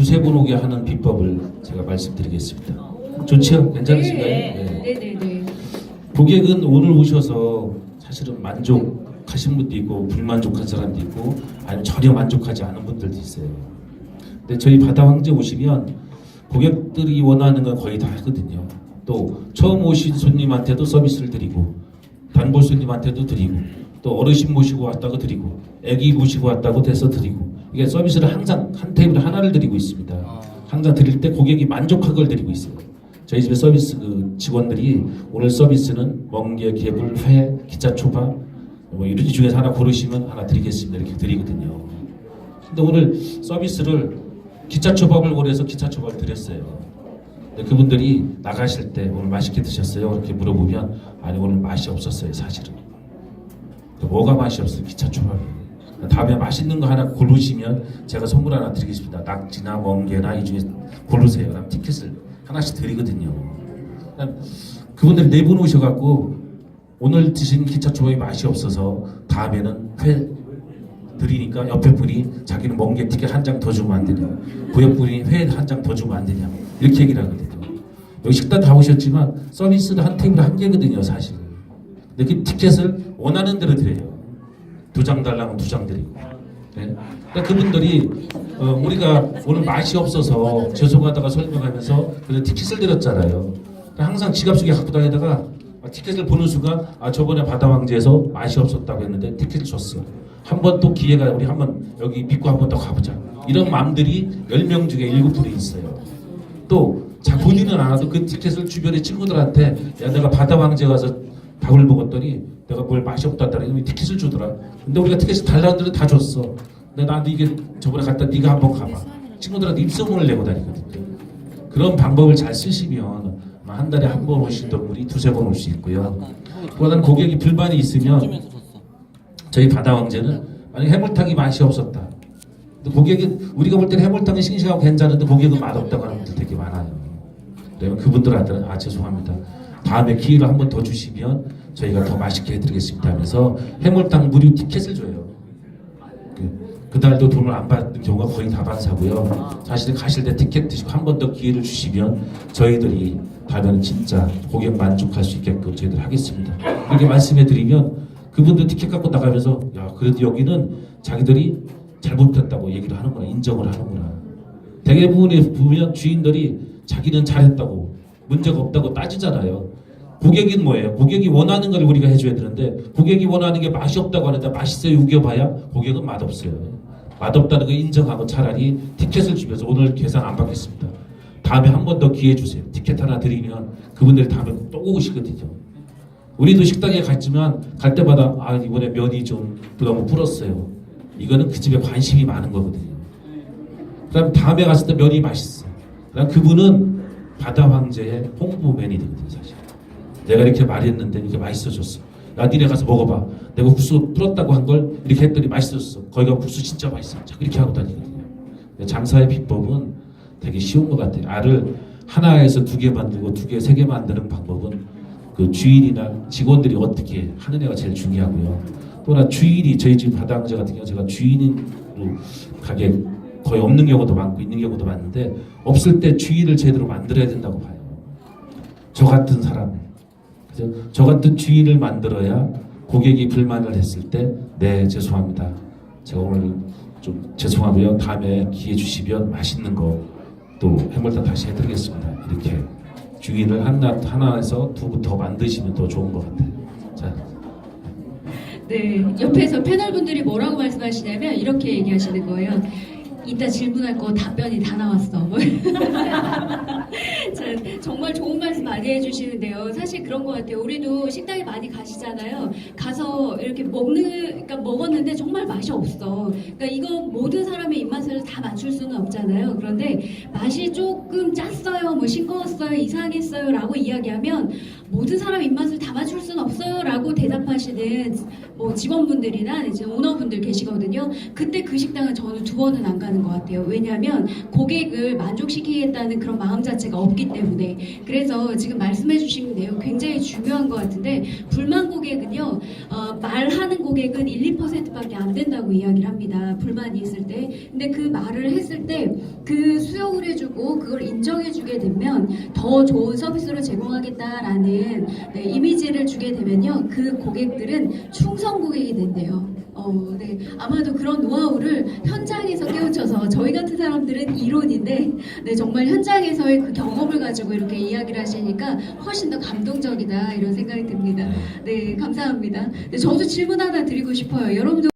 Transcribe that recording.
두세 번 오게 하는 비법을 제가 말씀드리겠습니다. 좋죠? 괜찮으신가요? 네. 네. 네, 네, 네. 고객은 오늘 오셔서 사실은 만족하신 분도 있고 불만족한 사람도 있고 아니면 전혀 만족하지 않은 분들도 있어요. 근데 저희 바다 황제 오시면 고객들이 원하는 건 거의 다 하거든요. 또 처음 오신 손님한테도 서비스를 드리고 단골 손님한테도 드리고 또 어르신 모시고 왔다고 드리고 아기 모시고 왔다고 돼서 드리고 이게 서비스를 항상 한 테이블에 하나를 드리고 있습니다. 항상 드릴 때 고객이 만족한 걸 드리고 있어요. 저희 집에 서비스 그 직원들이 오늘 서비스는 멍게, 개불, 회, 기차 초밥 뭐 이런 중에서 하나 고르시면 하나 드리겠습니다 이렇게 드리거든요. 근데 오늘 서비스를 기차 초밥을 원해서 기차 초밥을 드렸어요. 근데 그분들이 나가실 때 오늘 맛있게 드셨어요? 이렇게 물어보면 아니 오늘 맛이 없었어요 사실은. 뭐가 맛이 없어요 기차 초밥이. 다음에 맛있는 거 하나 고르시면 제가 선물 하나 드리겠습니다. 낙지나 멍게나 이 중에 고르세요. 티켓을 하나씩 드리거든요. 그냥 그분들이 네분 오셔갖고 오늘 드신 기차 초밥이 맛이 없어서 다음에는 회 드리니까 옆에 분이 자기는 멍게 티켓 한 장 더 주면 안 되냐 구역 분이 회 한 장 더 주면 안 되냐 이렇게 얘기를 하거든요 여기 식당 다 오셨지만 서비스는 한 테이블 한 개거든요 사실 근데 그 티켓을 원하는 대로 드려요 두 장 달라면 두 장 드리고. 네? 그러니까 그분들이 어, 우리가 오늘 맛이 없어서 죄송하다가 설명하면서 그래서 티켓을 드렸잖아요. 그러니까 항상 지갑 속에 갖고 다니다가 티켓을 보는 순간 아 저번에 바다왕제에서 맛이 없었다고 했는데 티켓을 줬어. 한번 또 기회가 우리 한번 여기 믿고 한번 더 가보자. 이런 마음들이 10명 중에 7분이 있어요. 또 자, 본인은 안 와도 그 티켓을 주변의 친구들한테 야 내가 바다왕제 가서 밥을 먹었더니 내가 뭘 맛이 없다더니 티켓을 주더라 근데 우리가 티켓을 달라는 데는 다 줬어 근데 나도 이게 저번에 갔다 네가 한번 가봐 친구들한테 입소문을 내고 다니거든요 그런 방법을 잘 쓰시면 아마 한 달에 한 번 오시던 분이 두세 번 올 수 있고요. 그보다는 고객이 불만이 있으면 저희 바다 왕제는 만약 해물탕이 맛이 없었다. 고객이 우리가 볼 때는 해물탕이 싱싱하고 괜찮은데 고객은 맛없다고 하는 분들 되게 많아요. 그러면 그분들한테는 아 죄송합니다. 다음에 기회를 한 번 더 주시면 저희가 더 맛있게 해드리겠습니다 하면서 해물탕 무료 티켓을 줘요. 그, 그날도 돈을 안 받는 경우가 거의 다반사고요. 사실 가실 때 티켓 드시고 한 번 더 기회를 주시면 저희들이 다음에는 진짜 고객 만족할 수 있게끔 저희들 하겠습니다. 이렇게 말씀해 드리면 그분들 티켓 갖고 나가면서 야 그래도 여기는 자기들이 잘못했다고 얘기를 하는구나 인정을 하는구나. 대부분의 보면 주인들이 자기는 잘했다고 문제가 없다고 따지잖아요. 고객은 뭐예요? 고객이 원하는 걸 우리가 해줘야 되는데 고객이 원하는 게 맛이 없다고 하는데 맛있어요 우겨봐야 고객은 맛없어요. 맛없다는 거 인정하고 차라리 티켓을 주면서 오늘 계산 안 받겠습니다. 다음에 한 번 더 기회 주세요. 티켓 하나 드리면 그분들이 다음에 또 오시거든요. 우리도 식당에 갔지만 갈 때마다 아 이번에 면이 좀 너무 불었어요. 이거는 그 집에 관심이 많은 거거든요. 그다음 다음에 갔을 때 면이 맛있어. 그다음 그분은 바다 황제의 홍보 맨이 되거든요, 사실. 내가 이렇게 말했는데 이게 맛있어졌어. 야, 니네 가서 먹어봐. 내가 국수 불었다고 한 걸 이렇게 했더니 맛있었어. 거기가 국수 진짜 맛있어. 자꾸 이렇게 하고 다니거든요. 장사의 비법은 되게 쉬운 것 같아요. 알을 하나에서 두 개 만들고 두 개, 세 개 만드는 방법은 그 주인이나 직원들이 어떻게 하느냐가 제일 중요하고요. 또나 주인이 저희 집 바다왕자 같은 경우 제가 주인으로 가게 거의 없는 경우도 많고 있는 경우도 많은데 없을 때 주인을 제대로 만들어야 된다고 봐요. 저 같은 사람? 저 같은 주인을 만들어야 고객이 불만을 했을 때, 네 죄송합니다. 제가 오늘 좀 죄송하고요. 다음에 기회 주시면 맛있는 거 또 해물탕 다시 해드리겠습니다. 이렇게 주인을 하나 하나에서 두분더 만드시면 더 좋은 것 같아요. 자, 네, 옆에서 패널분들이 뭐라고 말씀하시냐면 이렇게 얘기하시는 거예요. 이따 질문할 거 답변이 다 나왔어. 정말 좋은 말씀 많이 해주시는데요. 사실 그런 것 같아요. 우리도 식당에 많이 가시잖아요. 가서 이렇게 먹는, 그러니까 먹었는데 정말 맛이 없어. 그러니까 이거 모든 사람의 입맛을 다 맞출 수는 없잖아요. 그런데 맛이 조금 짰어요, 뭐 싱거웠어요, 이상했어요 라고 이야기하면 모든 사람 입맛을 다 맞출 수는 없어요 라고 대답하시는 뭐 직원분들이나 이제 오너분들 계시거든요. 그때 그 식당은 저는 두 번은 안 가는 것 같아요. 왜냐하면 고객을 만족시키겠다는 그런 마음 자체가 없기 없기 때문에 그래서 지금 말씀해 주신 내용 굉장히 중요한 것 같은데 불만 고객은요 어, 말하는 고객은 1, 2%밖에 안 된다고 이야기를 합니다. 불만이 있을 때. 근데 그 말을 했을 때 그 수용을 해주고 그걸 인정해 주게 되면 더 좋은 서비스를 제공하겠다라는 네, 이미지를 주게 되면요 그 고객들은 충성 고객이 된대요. 어, 네. 아마도 그런 노하우를 현장에서 깨우쳐서 저희 같은 사람들은 이론인데 네, 정말 현장에서의 그 경험을 가지고 이렇게 이야기를 하시니까 훨씬 더 감동적이다 이런 생각이 듭니다. 네, 감사합니다. 네, 저도 질문 하나 드리고 싶어요. 여러분들